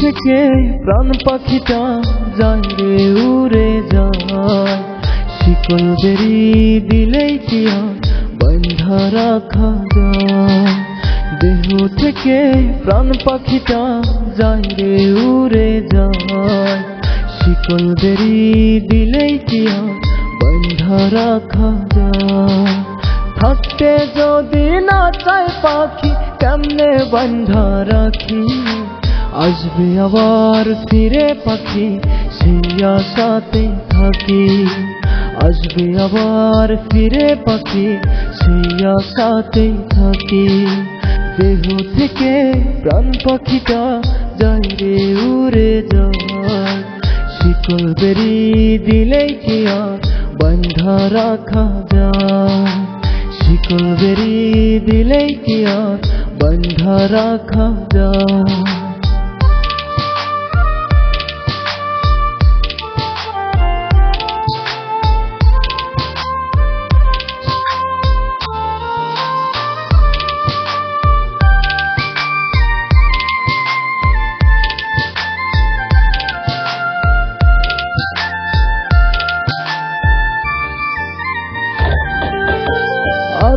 থেকে প্রাণ পাখিটা যায় রে উড়ে যায়। শিকল বেরি দিলেই আর বন্ধা রাখা যায়। দেহ থেকে প্রাণ পাখিটা যায় রে উড়ে যায়। শিকল বেরি দিলেই আর বন্ধা রাখা যায়। থাকতে যদি না চায় পাখি, কেমনে বন্ধা রাখি? আসবে আবার ফিরে পাখি, সেই আশাতে থাকি। আসবে আবার ফিরে পাখি, সেই আশাতে থাকি। দেহ থেকে প্রাণ পাখিটা যায় রে, উড়ে যায়। শিকল বেরি দিলেই কি আর বন্ধা রাখা যায়। শিকল বেরি দিলেই কি আর রাখা যায়।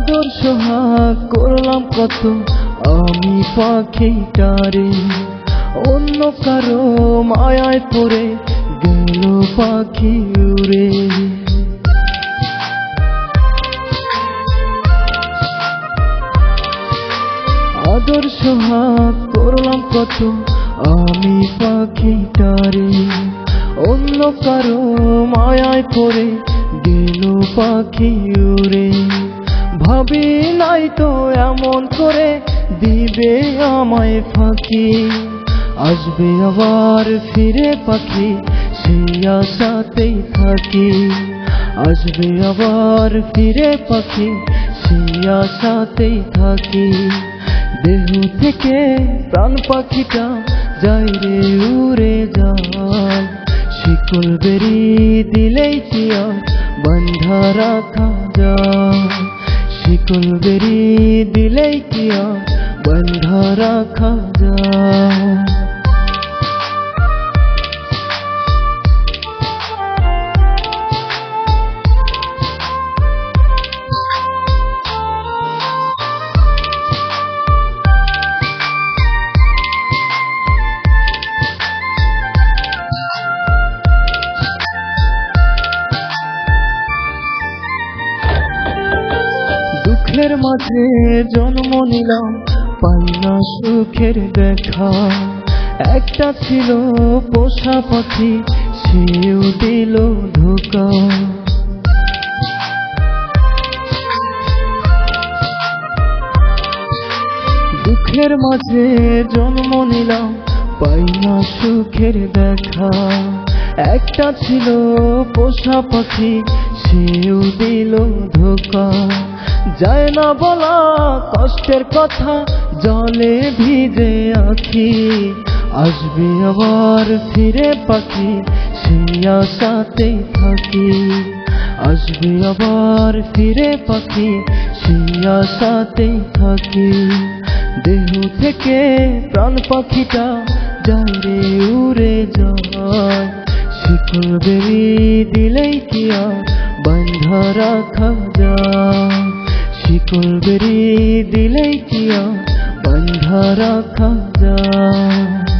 আদর্শ হাক করলাম কত আমি পাখিটারে, অন্য কারও মায়ায় পড়ে গেল পাখি উড়ে। আদর্শ হাক করলাম কত আমি পাখিটারে, অন্য কারও মায়ায় পড়ে গেল পাখি উড়ে। ভাবি নাই তো এমন করে দিবে আমায় ফাঁকি। আসবে আবার ফিরে পাখি, সেই আশাতেই থাকি। আসবে আবার ফিরে পাখি, সেই আশাতেই থাকি। দেহ থেকে প্রাণ পাখিটা যায় রে, উড়ে যায়। শিকল বেরি দিলেই কি আর বন্ধা রাখা যায়? শিকল বেরি দিলেই কি আর বন্ধা রাখা যায় দুঃখের মাঝে জন্ম নিলাম পাই না সুখের দেখা। একটা ছিল পোষা পাখি, সেও দিল ধোকা। দুঃখের মাঝে জন্ম নিলাম পাই না সুখের দেখা। একটা ছিল পোষা পাখি, সেও দিল ধোকা। যায় না বলা কষ্টের কথা, জলে ভিজে আখি আসবে আবার ফিরে পাখি, সেই আশাতেই থাকি। আসবে আবার ফিরে পাখি, সেই আশাতেই থাকি। দেহ থেকে প্রাণ পাখিটা যায় রে শিকল বেরি দিলেই কি আর বন্ধা রাখা যায় শিকল বেরি দিলেই কি বন্ধা রাখা যায়